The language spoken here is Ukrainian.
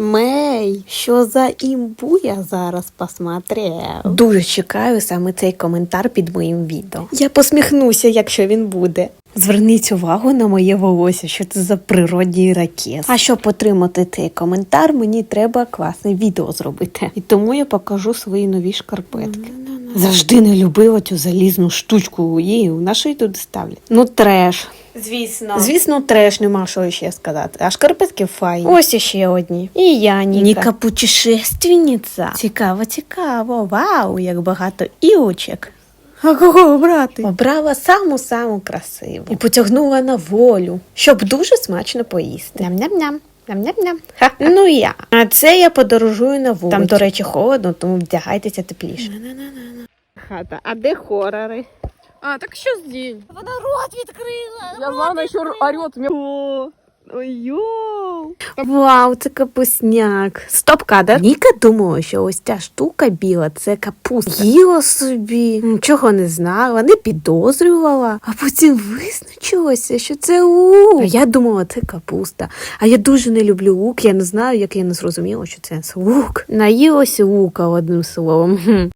Мей, що за імбу я зараз посмотрев. Дуже чекаю саме цей коментар під моїм відео. Я посміхнуся, якщо він буде. Зверніть увагу на моє волосся, що це за природній ракет. А щоб отримати цей коментар, мені треба класне відео зробити. І тому я покажу свої нові шкарпетки. Завжди не любила цю залізну штучку. Її на що й тут ставлять? Ну треш. Звісно. Звісно, треш, нема що ще сказати. А шкарпетки файні. Ось іще одні. І я, Ніка. Ніка путешественниця. Цікаво, цікаво. Вау, як багато іочок. А кого обрати? Обрала саму-саму красиву і потягнула на волю, щоб дуже смачно поїсти. Ням-ням-ням. Ням-ням-ням. Ну я. А це я подорожую на вулиці. Там, до речі, холодно, тому вдягайтеся тепліше. Хата, а де хорори? А, так сейчас день. Вона рот відкрила. Я знаю, она еще орет. Мне... Ой, йоу. Вау, це капусняк. Стоп кадр. Ніка думала, що ось ця штука біла це капуста. Їла собі, нічого не знала, не підозрювала, а потім визначилася, що це лук. А я думала, це капуста. А я дуже не люблю лук. Я не знаю, як я не зрозуміла, що це лук. Наїлася лука одним словом.